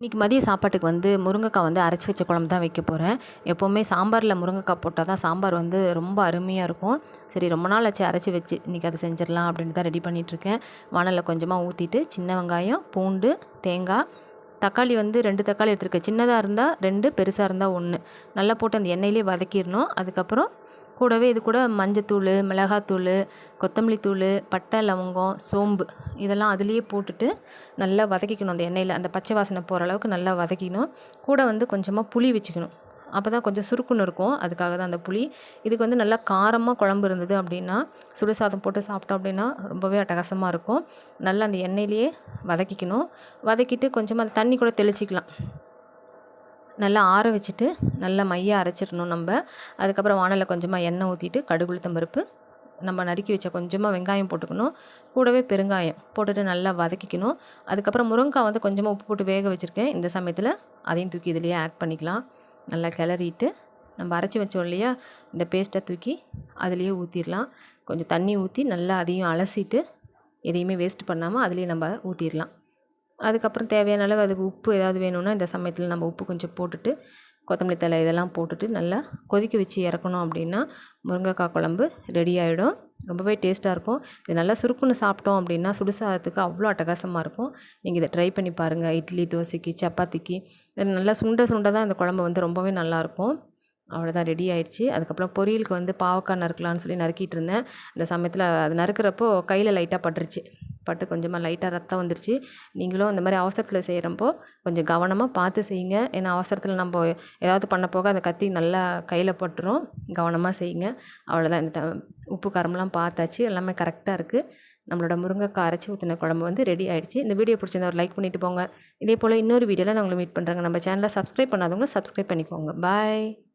இன்றைக்கி மதிய சாப்பாட்டுக்கு வந்து முருங்கைக்காய் வந்து அரைச்சி வச்ச குழம்பு தான் வைக்க போகிறேன் எப்போவுமே சாம்பாரில் முருங்கைக்காய் போட்டால் தான் சாம்பார் வந்து ரொம்ப அருமையாக இருக்கும். சரி ரொம்ப நாள் வச்சு அரைச்சி வச்சு இன்றைக்கி அதை செஞ்சிடலாம் அப்படின்னு தான் ரெடி பண்ணிகிட்ருக்கேன் வானலில் கொஞ்சமாக ஊற்றிட்டு சின்ன வெங்காயம் பூண்டு தேங்காய் தக்காளி வந்து ரெண்டு தக்காளி எடுத்துருக்கேன். சின்னதாக இருந்தால் ரெண்டு பெருசாக இருந்தால் ஒன்று நல்லா போட்டு அந்த எண்ணெயிலே வதக்கிடணும். அதுக்கப்புறம் கூடவே இது கூட மஞ்சத்தூள் மிளகாத்தூள் கொத்தமல்லி தூள் பட்டை லவங்கம் சோம்பு இதெல்லாம் அதுலேயே போட்டுட்டு நல்லா வதக்கிக்கணும் அந்த எண்ணெயில். அந்த பச்சை வாசனை போகிற அளவுக்கு நல்லா வதக்கிக்கணும். கூட வந்து கொஞ்சமாக புளி வச்சுக்கணும். அப்போ தான் கொஞ்சம் சுருக்குன்னு இருக்கும். அதுக்காக தான் அந்த புளி. இதுக்கு வந்து நல்லா காரமாக குழம்பு இருந்தது அப்படின்னா சுடு சாதம் போட்டு சாப்பிட்டோம் அப்படின்னா ரொம்பவே அட்டகாசமாக இருக்கும். நல்லா அந்த எண்ணெயிலேயே வதக்கிக்கணும். வதக்கிட்டு கொஞ்சமாக அந்த தண்ணி கூட தெளிச்சிக்கலாம். நல்லா ஆற வச்சுட்டு நல்லா மையாக அரைச்சிடணும் நம்ம. அதுக்கப்புறம் வானலில் கொஞ்சமாக எண்ணெய் ஊற்றிட்டு கடுகுளுத்தம் பருப்பு நம்ம நறுக்கி வச்ச கொஞ்சமாக வெங்காயம் போட்டுக்கணும். கூடவே பெருங்காயம் போட்டுட்டு நல்லா வதக்கிக்கணும். அதுக்கப்புறம் முருங்கைக்காய் வந்து கொஞ்சமாக உப்பு போட்டு வேக வச்சுருக்கேன். இந்த சமயத்தில் அதையும் தூக்கி இதிலேயே ஆட் பண்ணிக்கலாம். நல்லா கிளறிட்டு நம்ம அரைச்சி வச்சோம் இல்லையா இந்த பேஸ்ட்டை தூக்கி அதுலேயே ஊற்றிடலாம் கொஞ்சம் தண்ணி ஊற்றி நல்லா அதையும் அலசிட்டு எதையுமே வேஸ்ட் பண்ணாமல் அதுலேயே நம்ம ஊற்றிடலாம் அதுக்கப்புறம் தேவையான அளவு அதுக்கு உப்பு ஏதாவது வேணும்னா இந்த சமயத்தில் நம்ம உப்பு கொஞ்சம் போட்டுட்டு கொத்தமல்லி தழை இதெல்லாம் போட்டுட்டு நல்லா கொதிக்க வச்சு இறக்கணும் அப்படின்னா முருங்கைக்காய் குழம்பு ரெடி ஆகிடும் ரொம்பவே டேஸ்ட்டாக இருக்கும். இது நல்லா சுருக்குன்னு சாப்பிட்டோம் அப்படின்னா சுடுசாதத்துக்கு அவ்வளோ அட்டகாசமாக இருக்கும். நீங்கள் இதை ட்ரை பண்ணி பாருங்கள் இட்லி தோசைக்கு சப்பாத்திக்கு. நல்லா சுண்ட சுண்ட தான் இந்த குழம்பு வந்து ரொம்பவே நல்லாயிருக்கும் அவ்வளோதான் ரெடி ஆயிடுச்சு. அதுக்கப்புறம் பொரியலுக்கு வந்து பாவக்காய் நறுக்கலான்னு சொல்லி நறுக்கிட்டு இருந்தேன். அந்த சமயத்தில் அது நறுக்கிறப்போ கையில் லைட்டாக பட்டுருச்சு. பட்டு கொஞ்சமாக லைட்டாக ரத்தம் வந்துருச்சு. நீங்களும் அந்த மாதிரி அவசரத்தில் செய்கிறப்போ கொஞ்சம் கவனமாக பார்த்து செய்யுங்க. ஏன்னா அவசரத்தில் நம்ம ஏதாவது பண்ண போக அதை கத்தி நல்லா கையில் பட்டுரும். கவனமாக செய்யுங்க. அவ்வளோதான் இந்த உப்பு காரம்லாம் பார்த்தாச்சு. எல்லாமே கரெக்டாக இருக்குது நம்மளோட முருங்கைக்காய் அரைச்சி ஊற்றின குழம்பு வந்து ரெடி ஆகிடுச்சு இந்த வீடியோ பிடிச்சிருந்தா ஒரு லைக் பண்ணிவிட்டு போங்க. இதே போல் இன்னொரு வீடியோவில் நான் உங்களை மீட் பண்ணுறேங்க நம்ம சேனலை சப்ஸ்கிரைப் பண்ணாதவங்க சப்ஸ்கிரைப் பண்ணிக்கோங்க. பாய்